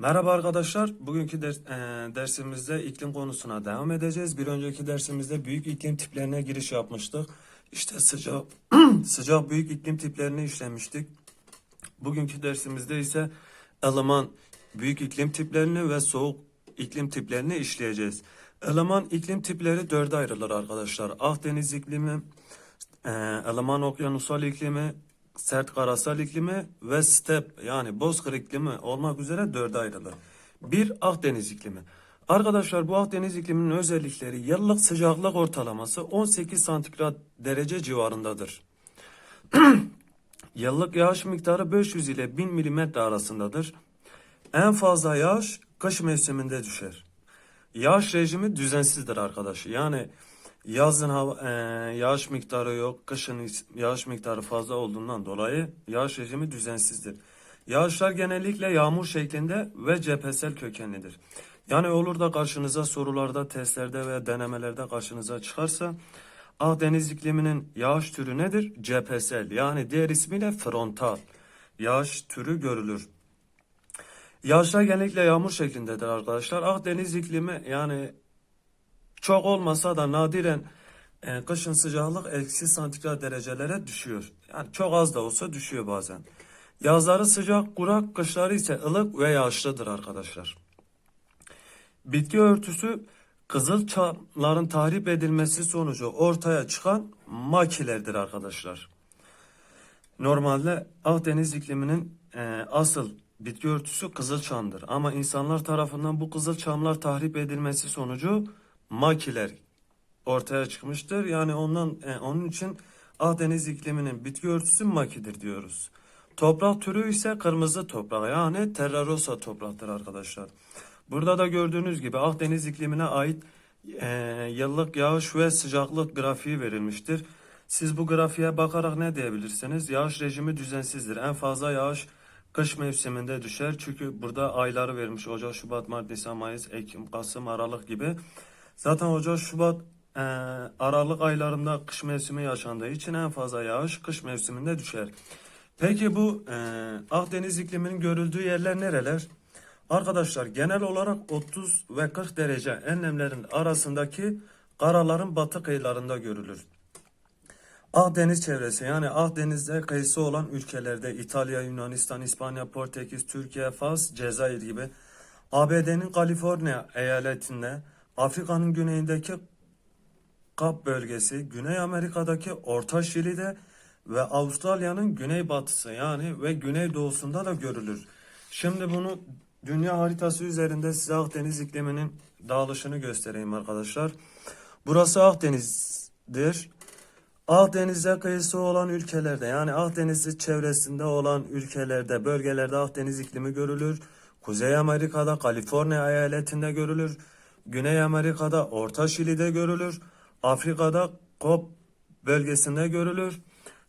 Merhaba arkadaşlar. Bugünkü ders, e, dersimizde iklim konusuna devam edeceğiz. Bir önceki dersimizde büyük iklim tiplerine giriş yapmıştık. İşte sıcak sıcak büyük iklim tiplerini işlemiştik. Bugünkü dersimizde ise ılıman büyük iklim tiplerini ve soğuk iklim tiplerini işleyeceğiz. Ilıman iklim tipleri dörde ayrılır arkadaşlar. Akdeniz iklimi, e, ılıman okyanusal iklimi, sert karasal iklimi ve step yani bozkır iklimi olmak üzere dörde ayrılır. Bir Akdeniz iklimi. Arkadaşlar bu Akdeniz ikliminin özellikleri yıllık sıcaklık ortalaması 18 santigrat derece civarındadır. Yıllık yağış miktarı 500 ile 1000 milimetre arasındadır. En fazla yağış kış mevsiminde düşer. Yağış rejimi düzensizdir arkadaş. Yani yazın hava, e, yağış miktarı yok, kışın yağış miktarı fazla olduğundan dolayı yağış rejimi düzensizdir. Yağışlar genellikle yağmur şeklinde ve cephesel kökenlidir. Yani olur da karşınıza sorularda, testlerde ve denemelerde karşınıza çıkarsa Akdeniz ikliminin yağış türü nedir? Cephesel yani diğer ismiyle frontal. Yağış türü görülür. Yağışlar genellikle yağmur şeklindedir arkadaşlar. Akdeniz iklimi yani çok olmasa da nadiren e, kışın sıcaklık eksi santigrat derecelere düşüyor. Yani çok az da olsa düşüyor bazen. Yazları sıcak, kurak, kışları ise ılık ve yağışlıdır arkadaşlar. Bitki örtüsü kızılçamların tahrip edilmesi sonucu ortaya çıkan makilerdir arkadaşlar. Normalde Akdeniz ikliminin e, asıl bitki örtüsü kızılçamdır. Ama insanlar tarafından bu kızılçamlar tahrip edilmesi sonucu makiler ortaya çıkmıştır. Yani ondan e, onun için Akdeniz ikliminin bitki örtüsü makidir diyoruz. Toprak türü ise kırmızı toprak yani terrarosa topraktır arkadaşlar. Burada da gördüğünüz gibi Akdeniz iklimine ait e, yıllık yağış ve sıcaklık grafiği verilmiştir. Siz bu grafiğe bakarak ne diyebilirsiniz? Yağış rejimi düzensizdir. En fazla yağış kış mevsiminde düşer. Çünkü burada ayları vermiş. Ocak, Şubat, Mart, Nisan, Mayıs, Ekim, Kasım, Aralık gibi. Zaten Ocak, Şubat, e, Aralık aylarında kış mevsimi yaşandığı için en fazla yağış kış mevsiminde düşer. Peki bu e, Akdeniz ikliminin görüldüğü yerler nereler? Arkadaşlar genel olarak 30 ve 40 derece enlemlerin arasındaki karaların batı kıyılarında görülür. Akdeniz çevresi yani Akdeniz'de kıyısı olan ülkelerde İtalya, Yunanistan, İspanya, Portekiz, Türkiye, Fas, Cezayir gibi ABD'nin Kaliforniya eyaletinde Afrika'nın güneyindeki Kap bölgesi, Güney Amerika'daki Orta Şili'de ve Avustralya'nın güneybatısı yani ve güneydoğusunda da görülür. Şimdi bunu dünya haritası üzerinde size Akdeniz ikliminin dağılışını göstereyim arkadaşlar. Burası Akdeniz'dir. Akdeniz'e kıyısı olan ülkelerde yani Akdeniz'in çevresinde olan ülkelerde, bölgelerde Akdeniz iklimi görülür. Kuzey Amerika'da Kaliforniya eyaletinde görülür. Güney Amerika'da Orta Şili'de görülür. Afrika'da Kop bölgesinde görülür.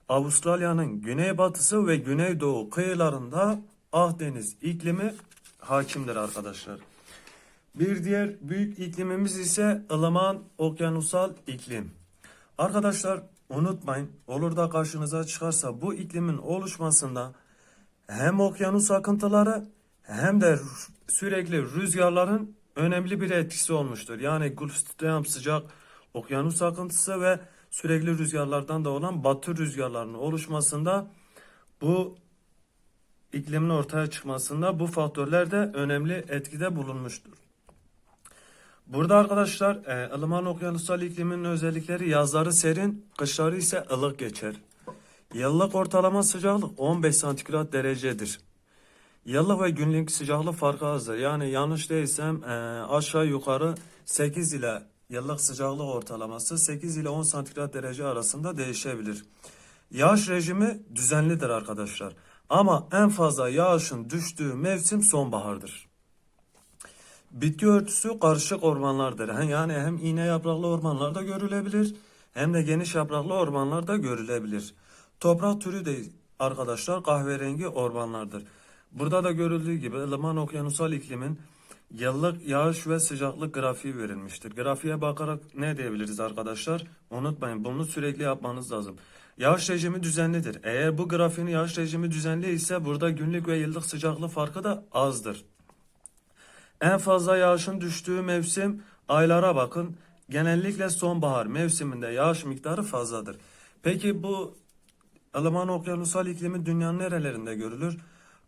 Avustralya'nın güneybatısı ve güneydoğu kıyılarında Akdeniz iklimi hakimdir arkadaşlar. Bir diğer büyük iklimimiz ise ılıman okyanusal iklim. Arkadaşlar unutmayın olur da karşınıza çıkarsa bu iklimin oluşmasında hem okyanus akıntıları hem de sürekli rüzgarların önemli bir etkisi olmuştur. Yani Gulf sıcak okyanus akıntısı ve sürekli rüzgarlardan da olan batı rüzgarlarının oluşmasında bu iklimin ortaya çıkmasında bu faktörler de önemli etkide bulunmuştur. Burada arkadaşlar e, okyanusal iklimin özellikleri yazları serin, kışları ise ılık geçer. Yıllık ortalama sıcaklık 15 santigrat derecedir. Yıllık ve günlük sıcaklık farkı azdır. Yani yanlış değilsem e, aşağı yukarı 8 ile yıllık sıcaklık ortalaması 8 ile 10 santigrat derece arasında değişebilir. Yağış rejimi düzenlidir arkadaşlar. Ama en fazla yağışın düştüğü mevsim sonbahardır. Bitki örtüsü karışık ormanlardır. Yani hem iğne yapraklı ormanlarda görülebilir hem de geniş yapraklı ormanlarda görülebilir. Toprak türü de arkadaşlar kahverengi ormanlardır. Burada da görüldüğü gibi ılıman okyanusal iklimin yıllık yağış ve sıcaklık grafiği verilmiştir. Grafiğe bakarak ne diyebiliriz arkadaşlar? Unutmayın bunu sürekli yapmanız lazım. Yağış rejimi düzenlidir. Eğer bu grafiğin yağış rejimi düzenli ise burada günlük ve yıllık sıcaklık farkı da azdır. En fazla yağışın düştüğü mevsim aylara bakın. Genellikle sonbahar mevsiminde yağış miktarı fazladır. Peki bu ılıman okyanusal iklimi dünyanın nerelerinde görülür?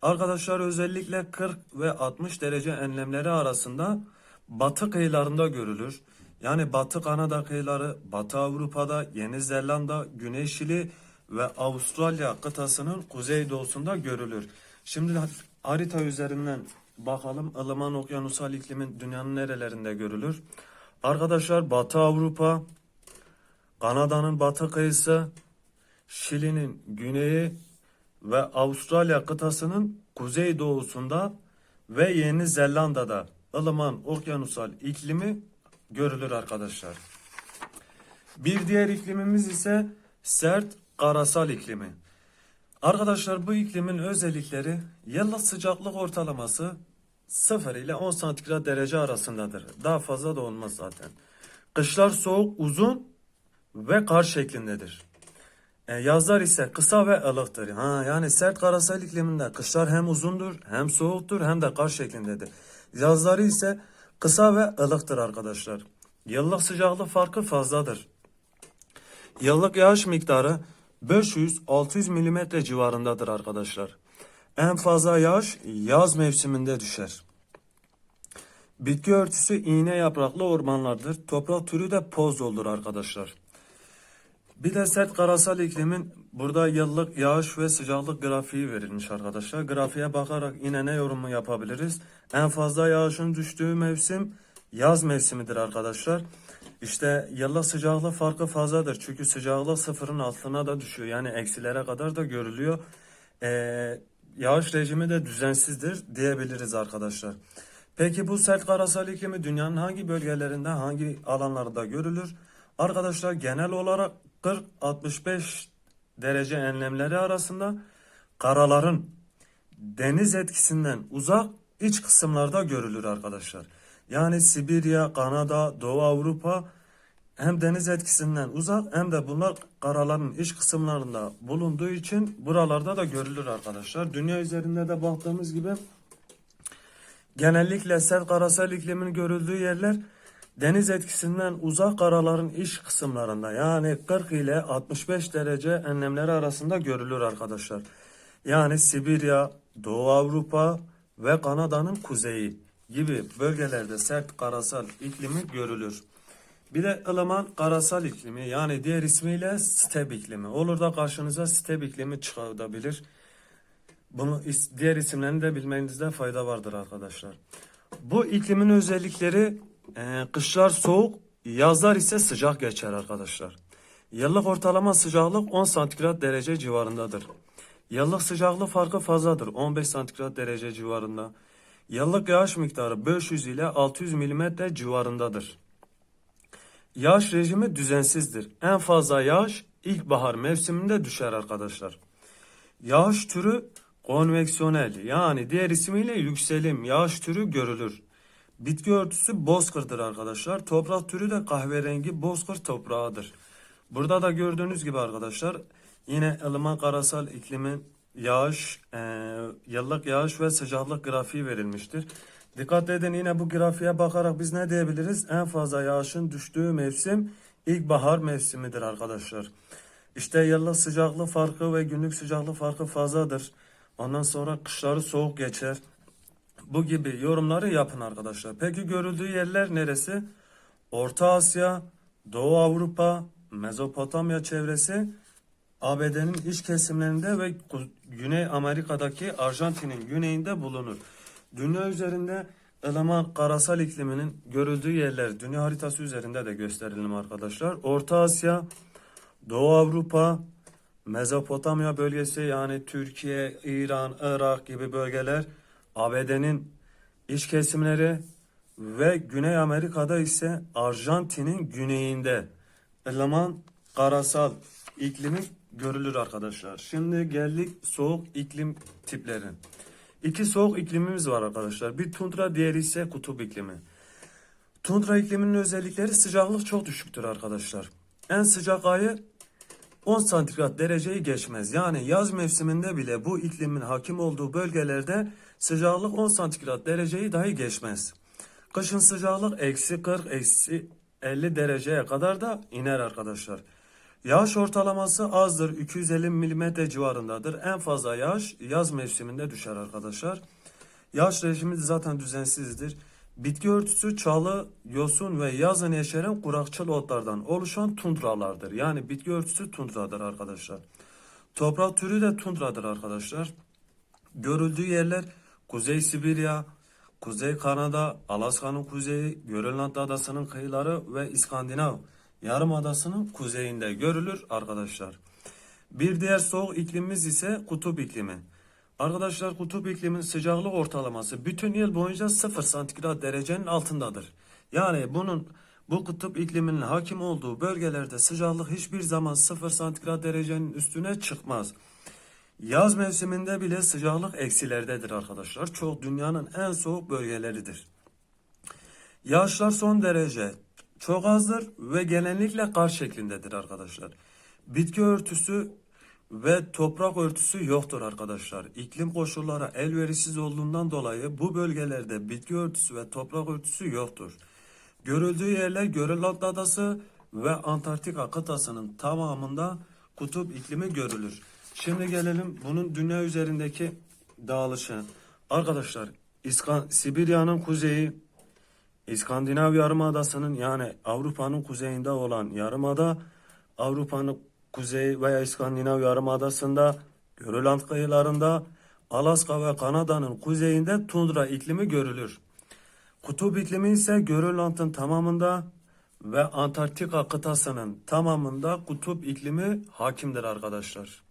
Arkadaşlar özellikle 40 ve 60 derece enlemleri arasında batı kıyılarında görülür. Yani Batı Kanada kıyıları, Batı Avrupa'da, Yeni Zelanda, Güney Şili ve Avustralya kıtasının kuzeydoğusunda görülür. Şimdi harita üzerinden bakalım ılıman okyanusal iklimin dünyanın nerelerinde görülür? Arkadaşlar Batı Avrupa, Kanada'nın batı kıyısı, Şili'nin güneyi ve Avustralya kıtasının kuzeydoğusunda ve Yeni Zelanda'da ılıman okyanusal iklimi görülür arkadaşlar. Bir diğer iklimimiz ise sert karasal iklimi. Arkadaşlar bu iklimin özellikleri yıllık sıcaklık ortalaması 0 ile 10 santigrat derece arasındadır. Daha fazla da olmaz zaten. Kışlar soğuk, uzun ve kar şeklindedir. E, yazlar ise kısa ve ılıktır. Ha, yani sert karasal ikliminde kışlar hem uzundur, hem soğuktur, hem de kar şeklindedir. Yazları ise kısa ve ılıktır arkadaşlar. Yıllık sıcaklık farkı fazladır. Yıllık yağış miktarı 500-600 milimetre civarındadır arkadaşlar. En fazla yağış yaz mevsiminde düşer. Bitki örtüsü iğne yapraklı ormanlardır. Toprak türü de poz doldur arkadaşlar. Bir de sert karasal iklimin burada yıllık yağış ve sıcaklık grafiği verilmiş arkadaşlar. Grafiğe bakarak yine ne yorumu yapabiliriz? En fazla yağışın düştüğü mevsim yaz mevsimidir arkadaşlar. İşte yıllık sıcaklık farkı fazladır. Çünkü sıcaklık sıfırın altına da düşüyor. Yani eksilere kadar da görülüyor. Ee, yağış rejimi de düzensizdir diyebiliriz arkadaşlar. Peki bu sert karasal iklimi dünyanın hangi bölgelerinde, hangi alanlarda görülür? Arkadaşlar genel olarak 40-65 derece enlemleri arasında karaların deniz etkisinden uzak iç kısımlarda görülür arkadaşlar. Yani Sibirya, Kanada, Doğu Avrupa hem deniz etkisinden uzak hem de bunlar karaların iç kısımlarında bulunduğu için buralarda da görülür arkadaşlar. Dünya üzerinde de baktığımız gibi genellikle sert karasal iklimin görüldüğü yerler deniz etkisinden uzak karaların iç kısımlarında yani 40 ile 65 derece enlemleri arasında görülür arkadaşlar. Yani Sibirya, Doğu Avrupa ve Kanada'nın kuzeyi gibi bölgelerde sert karasal iklimi görülür. Bir de ılıman karasal iklimi yani diğer ismiyle step iklimi. Olur da karşınıza step iklimi çıkabilir. Bunu diğer isimlerini de bilmenizde fayda vardır arkadaşlar. Bu iklimin özellikleri e, kışlar soğuk, yazlar ise sıcak geçer arkadaşlar. Yıllık ortalama sıcaklık 10 santigrat derece civarındadır. Yıllık sıcaklık farkı fazladır 15 santigrat derece civarında. Yıllık yağış miktarı 500 ile 600 milimetre civarındadır. Yağış rejimi düzensizdir. En fazla yağış ilkbahar mevsiminde düşer arkadaşlar. Yağış türü konveksiyonel yani diğer ismiyle yükselim yağış türü görülür. Bitki örtüsü bozkırdır arkadaşlar. Toprak türü de kahverengi bozkır toprağıdır. Burada da gördüğünüz gibi arkadaşlar yine ılıman karasal iklimin yağış, e, yıllık yağış ve sıcaklık grafiği verilmiştir. Dikkat edin yine bu grafiğe bakarak biz ne diyebiliriz? En fazla yağışın düştüğü mevsim ilkbahar mevsimidir arkadaşlar. İşte yıllık sıcaklık farkı ve günlük sıcaklık farkı fazladır. Ondan sonra kışları soğuk geçer. Bu gibi yorumları yapın arkadaşlar. Peki görüldüğü yerler neresi? Orta Asya, Doğu Avrupa, Mezopotamya çevresi, ABD'nin iç kesimlerinde ve Güney Amerika'daki Arjantin'in güneyinde bulunur. Dünya üzerinde ılıman karasal ikliminin görüldüğü yerler dünya haritası üzerinde de gösterelim arkadaşlar. Orta Asya, Doğu Avrupa, Mezopotamya bölgesi yani Türkiye, İran, Irak gibi bölgeler, ABD'nin iç kesimleri ve Güney Amerika'da ise Arjantin'in güneyinde ılıman karasal iklimi görülür arkadaşlar. Şimdi geldik soğuk iklim tipleri. İki soğuk iklimimiz var arkadaşlar. Bir tundra diğeri ise kutup iklimi. Tundra ikliminin özellikleri sıcaklık çok düşüktür arkadaşlar. En sıcak ayı 10 santigrat dereceyi geçmez. Yani yaz mevsiminde bile bu iklimin hakim olduğu bölgelerde sıcaklık 10 santigrat dereceyi dahi geçmez. Kışın sıcaklık eksi 40, eksi 50 dereceye kadar da iner arkadaşlar. Yağış ortalaması azdır. 250 mm civarındadır. En fazla yağış yaz mevsiminde düşer arkadaşlar. Yağış rejimi zaten düzensizdir. Bitki örtüsü çalı, yosun ve yazın yeşeren kurakçıl otlardan oluşan tundralardır. Yani bitki örtüsü tundradır arkadaşlar. Toprak türü de tundradır arkadaşlar. Görüldüğü yerler Kuzey Sibirya, Kuzey Kanada, Alaska'nın kuzeyi, Grönland adasının kıyıları ve İskandinav yarımadasının kuzeyinde görülür arkadaşlar. Bir diğer soğuk iklimimiz ise kutup iklimi. Arkadaşlar kutup iklimin sıcaklık ortalaması bütün yıl boyunca 0 santigrat derecenin altındadır. Yani bunun bu kutup ikliminin hakim olduğu bölgelerde sıcaklık hiçbir zaman 0 santigrat derecenin üstüne çıkmaz. Yaz mevsiminde bile sıcaklık eksilerdedir arkadaşlar. Çok dünyanın en soğuk bölgeleridir. Yağışlar son derece çok azdır ve genellikle kar şeklindedir arkadaşlar. Bitki örtüsü ve toprak örtüsü yoktur arkadaşlar. İklim koşulları elverişsiz olduğundan dolayı bu bölgelerde bitki örtüsü ve toprak örtüsü yoktur. Görüldüğü yerler Grönland Adası ve Antarktika kıtasının tamamında kutup iklimi görülür. Şimdi gelelim bunun dünya üzerindeki dağılışı. Arkadaşlar İskan Sibirya'nın kuzeyi, İskandinav Yarımadası'nın yani Avrupa'nın kuzeyinde olan yarımada, Avrupa'nın kuzey veya İskandinav Yarımadası'nda, Grönland kıyılarında, Alaska ve Kanada'nın kuzeyinde tundra iklimi görülür. Kutup iklimi ise Grönland'ın tamamında ve Antarktika kıtasının tamamında kutup iklimi hakimdir arkadaşlar.